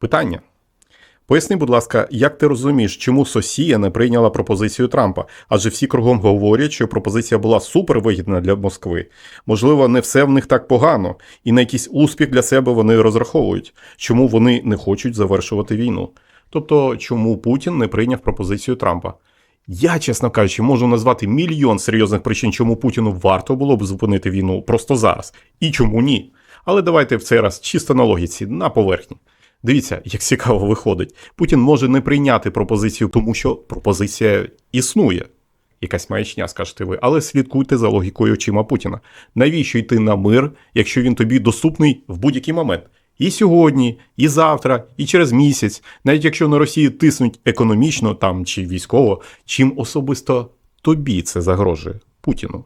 Питання. Поясни, будь ласка, як ти розумієш, чому Сосія не прийняла пропозицію Трампа? Адже всі кругом говорять, що пропозиція була супервигідна для Москви. Можливо, не все в них так погано, і на якийсь успіх для себе вони розраховують, чому вони не хочуть завершувати війну. Тобто, чому Путін не прийняв пропозицію Трампа? Я, чесно кажучи, можу назвати мільйон серйозних причин, чому Путіну варто було б зупинити війну просто зараз, і чому ні. Але давайте в цей раз чисто на логіці, на поверхні. Дивіться, як цікаво виходить. Путін може не прийняти пропозицію, тому що пропозиція існує. Якась маячня, скажете ви, але слідкуйте за логікою очима Путіна. Навіщо йти на мир, якщо він тобі доступний в будь-який момент? І сьогодні, і завтра, і через місяць, навіть якщо на Росію тиснуть економічно там чи військово, чим особисто тобі це загрожує Путіну.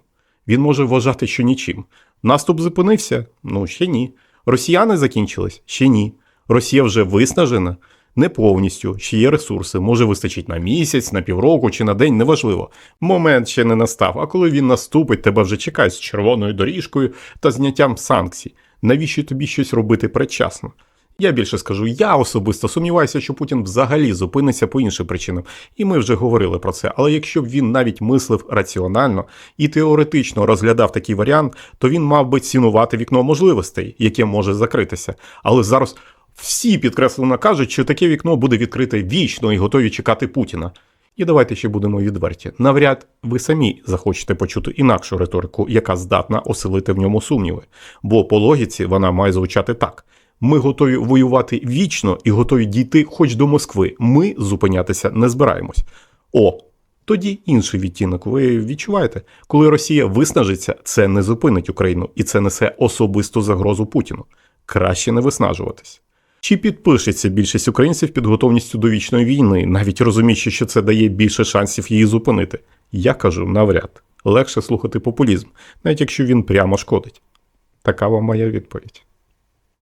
Він може вважати, що нічим. Наступ зупинився? Ну ще ні. Росіяни закінчились? Ще ні. Росія вже виснажена? Не повністю, ще є ресурси, може вистачить на місяць, на півроку чи на день, неважливо. Момент ще не настав, а коли він наступить, тебе вже чекають з червоною доріжкою та зняттям санкцій. Навіщо тобі щось робити предчасно? Я більше скажу, я особисто сумніваюся, що Путін взагалі зупиниться по іншим причинам, і ми вже говорили про це. Але якщо б він навіть мислив раціонально і теоретично розглядав такий варіант, то він мав би цінувати вікно можливостей, яке може закритися. Але зараз всі підкреслено кажуть, що таке вікно буде відкрите вічно і готові чекати Путіна. І давайте ще будемо відверті. Навряд ви самі захочете почути інакшу риторику, яка здатна оселити в ньому сумніви. Бо по логіці вона має звучати так: ми готові воювати вічно і готові дійти хоч до Москви. Ми зупинятися не збираємось. О, тоді інший відтінок. Ви відчуваєте, коли Росія виснажиться, це не зупинить Україну, і це несе особисту загрозу Путіну. Краще не виснажуватись. Чи підпишеться більшість українців під готовністю до вічної війни, навіть розуміючи, що це дає більше шансів її зупинити? Я кажу навряд. Легше слухати популізм, навіть якщо він прямо шкодить. Така вам моя відповідь.